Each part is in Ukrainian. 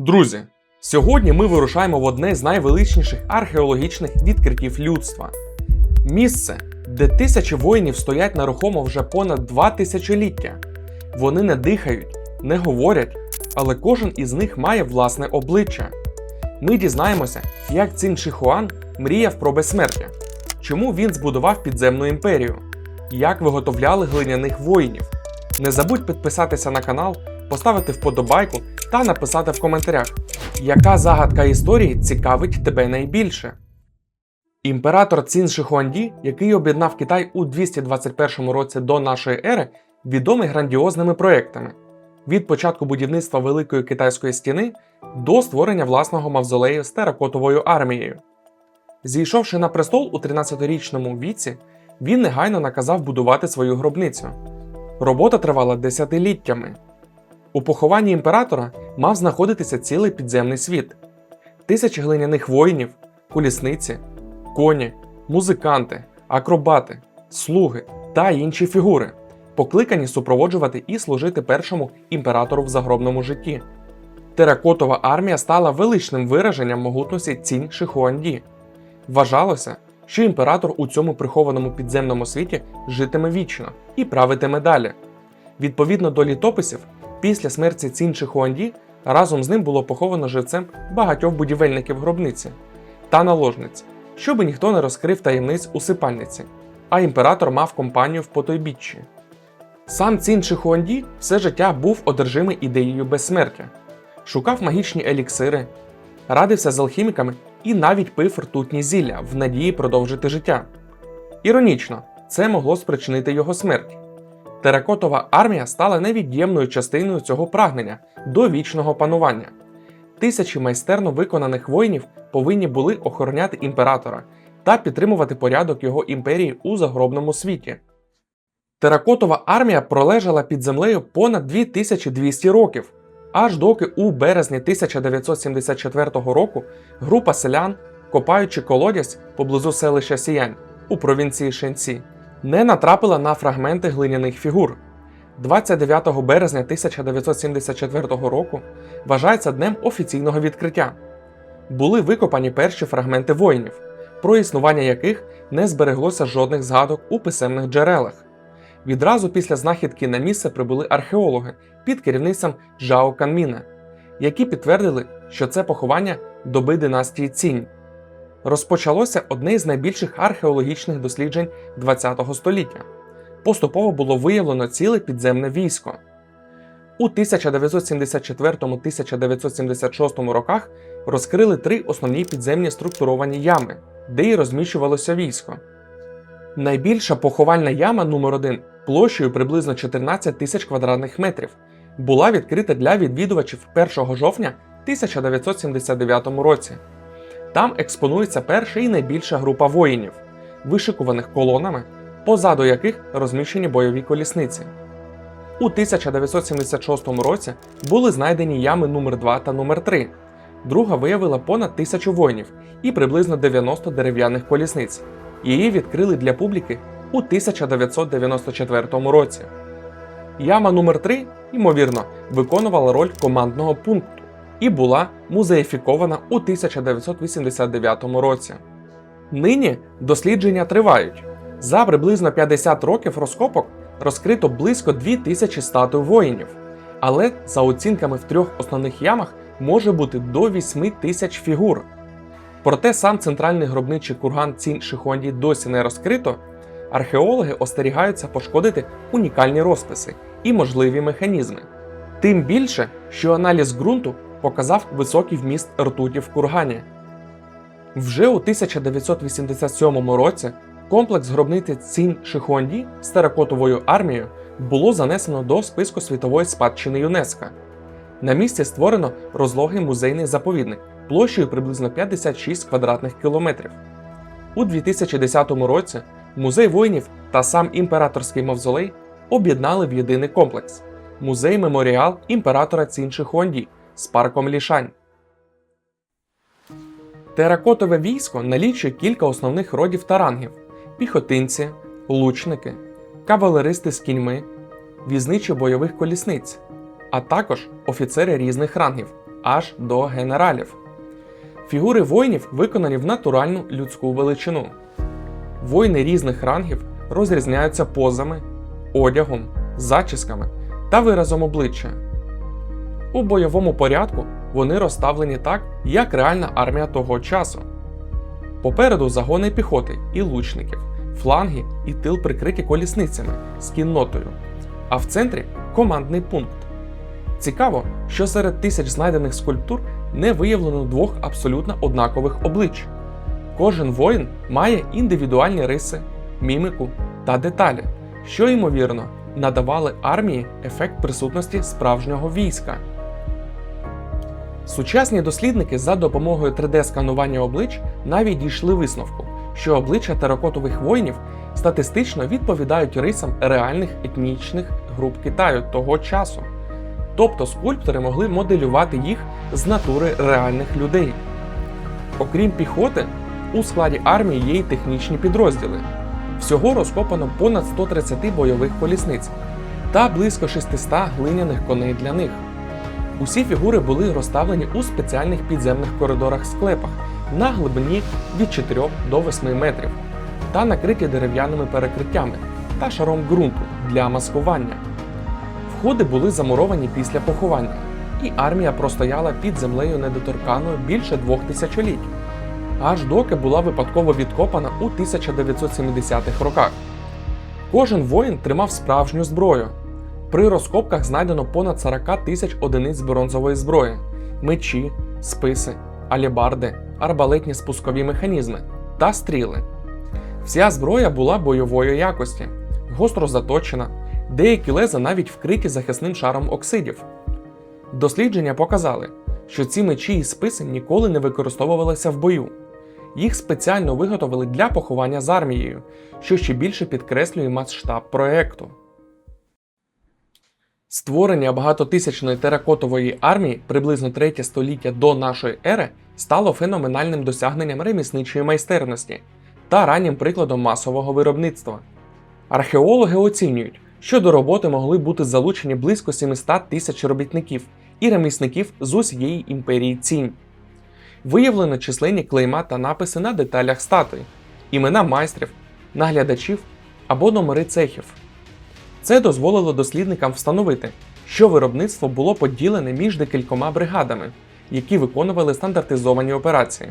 Друзі, сьогодні ми вирушаємо в одне з найвеличніших археологічних відкриттів людства. Місце, де тисячі воїнів стоять нерухомо вже понад два тисячоліття. Вони не дихають, не говорять, але кожен із них має власне обличчя. Ми дізнаємося, як Цін Шихуан мріяв про безсмертя, чому він збудував підземну імперію, як виготовляли глиняних воїнів. Не забудь підписатися на канал, поставити вподобайку та написати в коментарях, яка загадка історії цікавить тебе найбільше. Імператор Цін Шихуанді, який об'єднав Китай у 221 році до нашої ери, відомий грандіозними проектами від початку будівництва Великої китайської стіни до створення власного мавзолею з теракотовою армією. Зійшовши на престол у 13-річному віці, він негайно наказав будувати свою гробницю. Робота тривала десятиліттями. У похованні імператора мав знаходитися цілий підземний світ: тисячі глиняних воїнів, колісниці, коні, музиканти, акробати, слуги та інші фігури, покликані супроводжувати і служити першому імператору в загробному житті. Теракотова армія стала величним вираженням могутності цінь Шихуанді. Вважалося, що імператор у цьому прихованому підземному світі житиме вічно і правитиме далі. Відповідно до літописів, після смерті Цін Шихуанді разом з ним було поховано живцем багатьох будівельників гробниці та наложниць, щоби ніхто не розкрив таємниць усипальниці, а імператор мав компанію в потойбіччі. Сам Цін Шихуанді все життя був одержимий ідеєю безсмертя, шукав магічні еліксири, радився з алхіміками і навіть пив ртутні зілля в надії продовжити життя. Іронічно, це могло спричинити його смерть. Теракотова армія стала невід'ємною частиною цього прагнення до вічного панування. Тисячі майстерно виконаних воїнів повинні були охороняти імператора та підтримувати порядок його імперії у загробному світі. Теракотова армія пролежала під землею понад 2200 років, аж доки у березні 1974 року група селян, копаючи колодязь поблизу селища Сіянь у провінції Шенці, не натрапила на фрагменти глиняних фігур. 29 березня 1974 року вважається днем офіційного відкриття. Були викопані перші фрагменти воїнів, про існування яких не збереглося жодних згадок у писемних джерелах. Відразу після знахідки на місце прибули археологи під керівництвом Жао Канміна, які підтвердили, що це поховання доби династії Цінь. Розпочалося одне з найбільших археологічних досліджень ХХ століття. Поступово було виявлено ціле підземне військо. У 1974-1976 роках розкрили три основні підземні структуровані ями, де й розміщувалося військо. Найбільша поховальна яма номер 1 площею приблизно 14 тисяч квадратних метрів була відкрита для відвідувачів 1 жовтня 1979 році. Там експонується перша і найбільша група воїнів, вишикуваних колонами, позаду яких розміщені бойові колісниці. У 1976 році були знайдені ями номер 2 та номер 3 Друга виявила понад тисячу воїнів і приблизно 90 дерев'яних колісниць. Її відкрили для публіки у 1994 році. Яма номер 3 ймовірно, виконувала роль командного пункту і була музеїфікована у 1989 році. Нині дослідження тривають. За приблизно 50 років розкопок розкрито близько 2000 статуй воїнів, але за оцінками в трьох основних ямах може бути до 8 тисяч фігур. Проте сам центральний гробничий курган Цін Шихуанді досі не розкрито, археологи остерігаються пошкодити унікальні розписи і можливі механізми. Тим більше, що аналіз ґрунту показав високий вміст ртуті в кургані. Вже у 1987 році комплекс гробниці Цін Шихуанді з теракотовою армією було занесено до списку світової спадщини ЮНЕСКО. На місці створено розлогий музейний заповідник площею приблизно 56 квадратних кілометрів. У 2010 році музей воїнів та сам імператорський мавзолей об'єднали в єдиний комплекс музей меморіал імператора Цін Шихуанді з парком Лішань. Теракотове військо налічує кілька основних родів та рангів: піхотинці, лучники, кавалеристи з кіньми, візничі бойових колісниць, а також офіцери різних рангів, аж до генералів. Фігури воїнів виконані в натуральну людську величину. Воїни різних рангів розрізняються позами, одягом, зачісками та виразом обличчя. У бойовому порядку вони розставлені так, як реальна армія того часу. Попереду загони піхоти і лучників, фланги і тил прикриті колісницями з кіннотою, а в центрі командний пункт. Цікаво, що серед тисяч знайдених скульптур не виявлено двох абсолютно однакових облич. Кожен воїн має індивідуальні риси, міміку та деталі, що ймовірно надавали армії ефект присутності справжнього війська. Сучасні дослідники за допомогою 3D-сканування облич навіть дійшли висновку, що обличчя теракотових воїнів статистично відповідають рисам реальних етнічних груп Китаю того часу. Тобто скульптори могли моделювати їх з натури реальних людей. Окрім піхоти, у складі армії є й технічні підрозділи. Всього розкопано понад 130 бойових колісниць та близько 600 глиняних коней для них. Усі фігури були розставлені у спеціальних підземних коридорах склепах на глибині від 4 до 8 метрів та накриті дерев'яними перекриттями та шаром ґрунту для маскування. Входи були замуровані після поховання, і армія простояла під землею недоторканою більше двох тисячоліть, аж доки була випадково відкопана у 1970-х роках. Кожен воїн тримав справжню зброю. При розкопках знайдено понад 40 тисяч одиниць бронзової зброї, мечі, списи, алібарди, арбалетні спускові механізми та стріли. Вся зброя була бойової якості, гостро заточена, деякі леза навіть вкриті захисним шаром оксидів. Дослідження показали, що ці мечі і списи ніколи не використовувалися в бою. Їх спеціально виготовили для поховання з армією, що ще більше підкреслює масштаб проекту. Створення багатотисячної теракотової армії приблизно 3 століття до нашої ери стало феноменальним досягненням ремісничої майстерності та раннім прикладом масового виробництва. Археологи оцінюють, що до роботи могли бути залучені близько 700 тисяч робітників і ремісників з усієї імперії Цінь. Виявлено численні клейма та написи на деталях статуї, імена майстрів, наглядачів або номери цехів. Це дозволило дослідникам встановити, що виробництво було поділене між декількома бригадами, які виконували стандартизовані операції,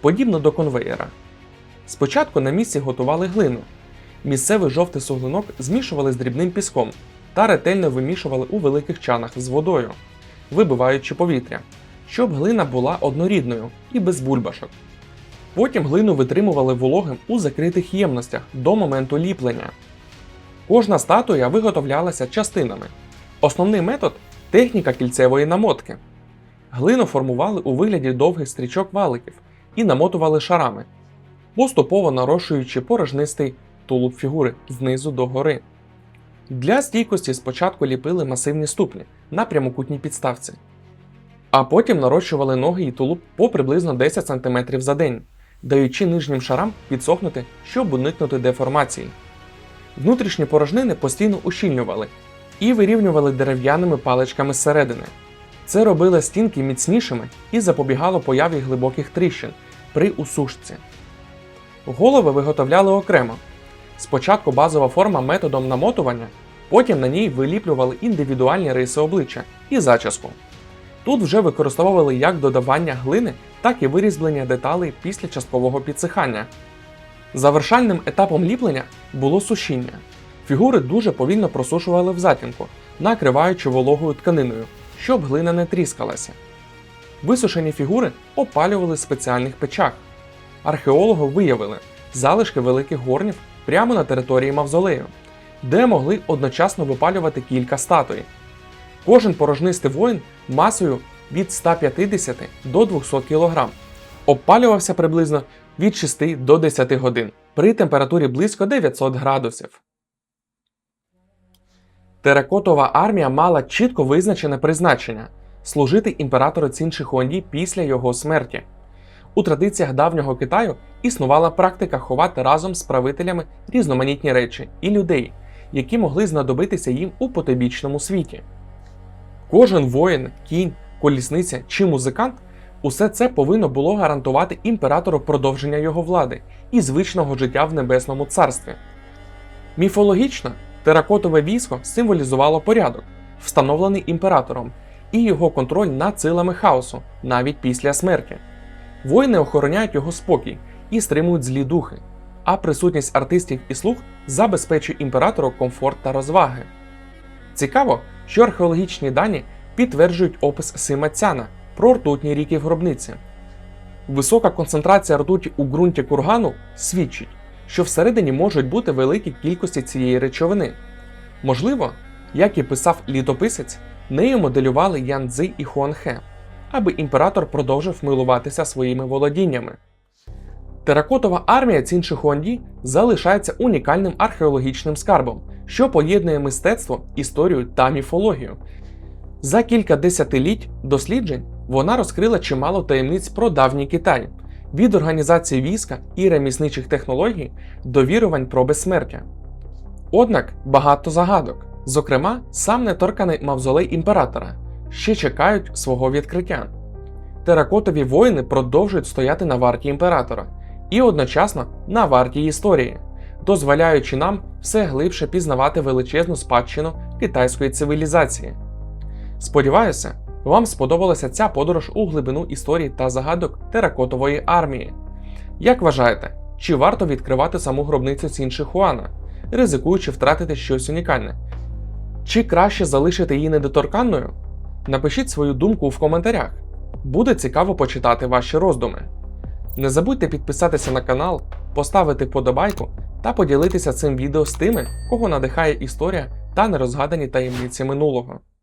подібно до конвеєра. Спочатку на місці готували глину. Місцевий жовтий суглинок змішували з дрібним піском та ретельно вимішували у великих чанах з водою, вибиваючи повітря, щоб глина була однорідною і без бульбашок. Потім глину витримували вологим у закритих ємностях до моменту ліплення. Кожна статуя виготовлялася частинами. Основний метод техніка кільцевої намотки. Глину формували у вигляді довгих стрічок валиків і намотували шарами, поступово нарощуючи порожнистий тулуб фігури знизу до гори. Для стійкості спочатку ліпили масивні ступні на прямокутній підставці, а потім нарощували ноги і тулуб по приблизно 10 см за день, даючи нижнім шарам підсохнути, щоб уникнути деформації. Внутрішні порожнини постійно ущільнювали і вирівнювали дерев'яними паличками зсередини. Це робило стінки міцнішими і запобігало появі глибоких тріщин при усушці. Голови виготовляли окремо. Спочатку базова форма методом намотування, потім на ній виліплювали індивідуальні риси обличчя і зачіску. Тут вже використовували як додавання глини, так і вирізблення деталей після часткового підсихання. Завершальним етапом ліплення було сушіння. Фігури дуже повільно просушували в затінку, накриваючи вологою тканиною, щоб глина не тріскалася. Висушені фігури опалювали в спеціальних печах. Археологи виявили залишки великих горнів прямо на території мавзолею, де могли одночасно випалювати кілька статуй. Кожен порожнистий воїн масою від 150 до 200 кг. Обпалювався приблизно від 6 до 10 годин при температурі близько 900 градусів. Теракотова армія мала чітко визначене призначення служити імператору Цін Шихуанді після його смерті. У традиціях давнього Китаю існувала практика ховати разом з правителями різноманітні речі і людей, які могли знадобитися їм у потойбічному світі. Кожен воїн, кінь колісниця чи музикант, усе це повинно було гарантувати імператору продовження його влади і звичного життя в небесному царстві. Міфологічно, теракотове військо символізувало порядок, встановлений імператором, і його контроль над силами хаосу навіть після смерті. Воїни охороняють його спокій і стримують злі духи, а присутність артистів і слуг забезпечує імператору комфорт та розваги. Цікаво, що археологічні дані підтверджують опис Сима Цяна про ртутні ріки в гробниці. Висока концентрація ртуті у ґрунті кургану свідчить, що всередині можуть бути великі кількості цієї речовини. Можливо, як і писав літописець, нею моделювали Ян Цзи і Хуанхе, аби імператор продовжив милуватися своїми володіннями. Теракотова армія Ціншихуанді залишається унікальним археологічним скарбом, що поєднує мистецтво, історію та міфологію. За кілька десятиліть досліджень вона розкрила чимало таємниць про давній Китай, від організації війська і ремісничих технологій до вірувань про безсмертя. Однак багато загадок, зокрема, сам неторканий мавзолей імператора, ще чекають свого відкриття. Теракотові воїни продовжують стояти на варті імператора і одночасно на варті історії, дозволяючи нам все глибше пізнавати величезну спадщину китайської цивілізації. Сподіваюся, вам сподобалася ця подорож у глибину історії та загадок теракотової армії. Як вважаєте, чи варто відкривати саму гробницю Цінші Хуана, ризикуючи втратити щось унікальне? Чи краще залишити її недоторканною? Напишіть свою думку в коментарях. Буде цікаво почитати ваші роздуми. Не забудьте підписатися на канал, поставити подобайку та поділитися цим відео з тими, кого надихає історія та нерозгадані таємниці минулого.